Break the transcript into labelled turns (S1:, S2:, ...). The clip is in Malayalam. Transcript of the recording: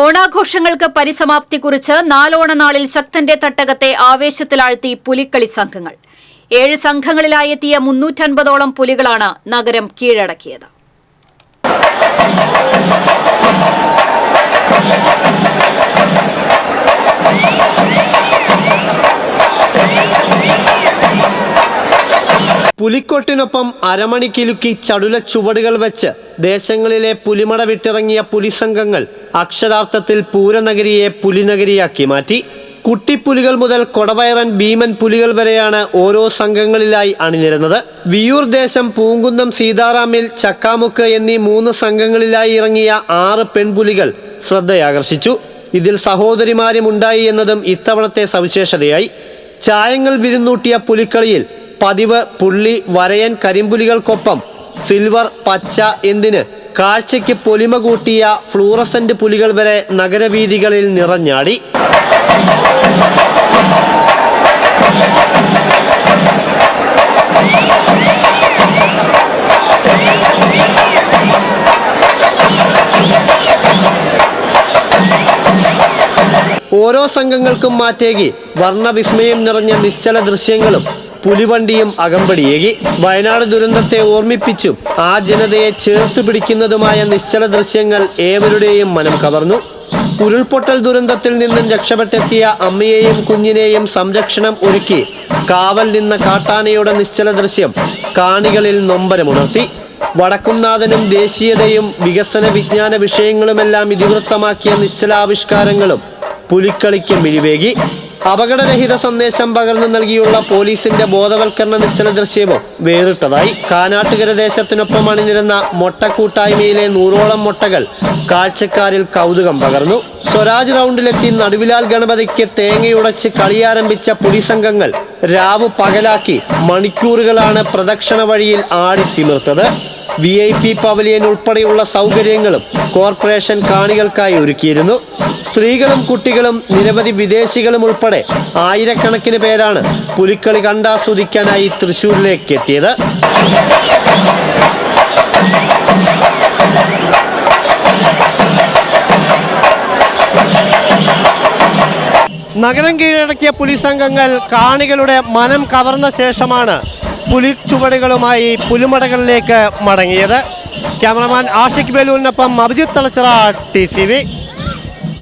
S1: ഓണാഘോഷങ്ങൾക്ക് പരിസമാപ്തി കുറിച്ച് നാലോണനാളിൽ ശക്തന്റെ തട്ടകത്തെ ആവേശത്തിലാഴ്ത്തി പുലിക്കളി സംഘങ്ങൾ. ഏഴ് സംഘങ്ങളിലായി എത്തിയ മുന്നൂറ്റൻപതോളം പുലികളാണ് നഗരം കീഴടക്കിയത്.
S2: പുലിക്കോട്ടിനൊപ്പം അരമണിക്കിലുക്കി ചടുല ചുവടുകൾ വെച്ച് ദേശങ്ങളിലെ പുലിമട വിട്ടിറങ്ങിയ പുലിസംഘങ്ങൾ അക്ഷരാർത്ഥത്തിൽ പൂരനഗരിയെ പുലിനഗരിയാക്കി മാറ്റി. കുട്ടിപ്പുലികൾ മുതൽ കൊടവയറൻ ഭീമൻ പുലികൾ വരെയാണ് ഓരോ സംഘങ്ങളിലായി അണിനിരുന്നത്. വിയൂർ ദേശം പൂങ്കുന്നം സീതാറാമിൽ ചക്കാമുക്ക് എന്നീ മൂന്ന് സംഘങ്ങളിലായി ഇറങ്ങിയ ആറ് പെൺപുലികൾ ശ്രദ്ധയാകർഷിച്ചു. ഇതിൽ സഹോദരിമാരും ഉണ്ടായി എന്നതും ഇത്തവണത്തെ സവിശേഷതയായി. ചായങ്ങൾ വിരുന്നൂട്ടിയ പുലിക്കളിയിൽ പതിവ് പുള്ളി വരയൻ കരിമ്പുലികൾക്കൊപ്പം സിൽവർ പച്ച എന്തിന് കാഴ്ചയ്ക്ക് പൊലിമ കൂട്ടിയ ഫ്ലൂറസന്റ് പുലികൾ വരെ നഗരവീഥികളിൽ നിറഞ്ഞാടി. ഓരോ സംഘങ്ങൾക്കും മാറ്റേകി വർണവിസ്മയം നിറഞ്ഞ നിശ്ചല ദൃശ്യങ്ങളും പുലിവണ്ടിയും അകമ്പടിയേകി. വയനാട് ദുരന്തത്തെ ഓർമ്മിപ്പിച്ചും ആ ജനതയെ ചേർത്തു പിടിക്കുന്നതുമായ നിശ്ചല ദൃശ്യങ്ങൾ ഏവരുടെയും മനം കവർന്നു. ഉരുൾപൊട്ടൽ ദുരന്തത്തിൽ നിന്നും രക്ഷപ്പെട്ടെത്തിയ അമ്മയെയും കുഞ്ഞിനെയും സംരക്ഷണം ഒരുക്കി കാവൽ നിന്ന കാട്ടാനയുടെ നിശ്ചല ദൃശ്യം കാണികളിൽ നൊമ്പരമുണർത്തി. വടക്കുംനാഥനും ദേശീയതയും വികസന വിജ്ഞാന വിഷയങ്ങളുമെല്ലാം ഇതിവൃത്തമാക്കിയ നിശ്ചലാവിഷ്കാരങ്ങളും പുലിക്കളിക്ക് മിഴിവേകി. അപകടരഹിത സന്ദേശം പകർന്നു നൽകിയുള്ള പോലീസിന്റെ ബോധവൽക്കരണ നിശ്ചല ദൃശ്യവും വേറിട്ടതായി. കാനാട്ടുകര ദേശത്തിനൊപ്പം അണിനിരുന്ന മൊട്ടക്കൂട്ടായ്മയിലെ നൂറോളം മുട്ടകൾ കാഴ്ചക്കാരിൽ കൗതുകം പകർന്നു. സ്വരാജ് റൗണ്ടിലെത്തി നടുവിലാൽ ഗണപതിക്ക് തേങ്ങയുടച്ച് കളിയാരംഭിച്ച പുലിസംഘങ്ങൾ രാവു പകലാക്കി മണിക്കൂറുകളാണ് പ്രദക്ഷിണ വഴിയിൽ ആടിത്തിമിർത്തത്. വി ഐ പി പവലിയൻ ഉൾപ്പെടെയുള്ള സൗകര്യങ്ങളും കോർപ്പറേഷൻ കാണികൾക്കായി ഒരുക്കിയിരുന്നു. സ്ത്രീകളും കുട്ടികളും നിരവധി വിദേശികളും ഉൾപ്പെടെ ആയിരക്കണക്കിന് പേരാണ് പുലിക്കളി കണ്ടാസ്വദിക്കാനായി തൃശൂരിലേക്ക് എത്തിയത്. നഗരം കീഴടക്കിയ പോലീസ് സംഘങ്ങൾ കാണികളുടെ മനം കവർന്ന ശേഷമാണ് പുലി ചുവടുകളുമായി പുലിമടകളിലേക്ക് മടങ്ങിയത്. ക്യാമറമാൻ ആഷിഖ് ബലൂലിനൊപ്പം അഭിജിത്ത് തളച്ചിറ ടി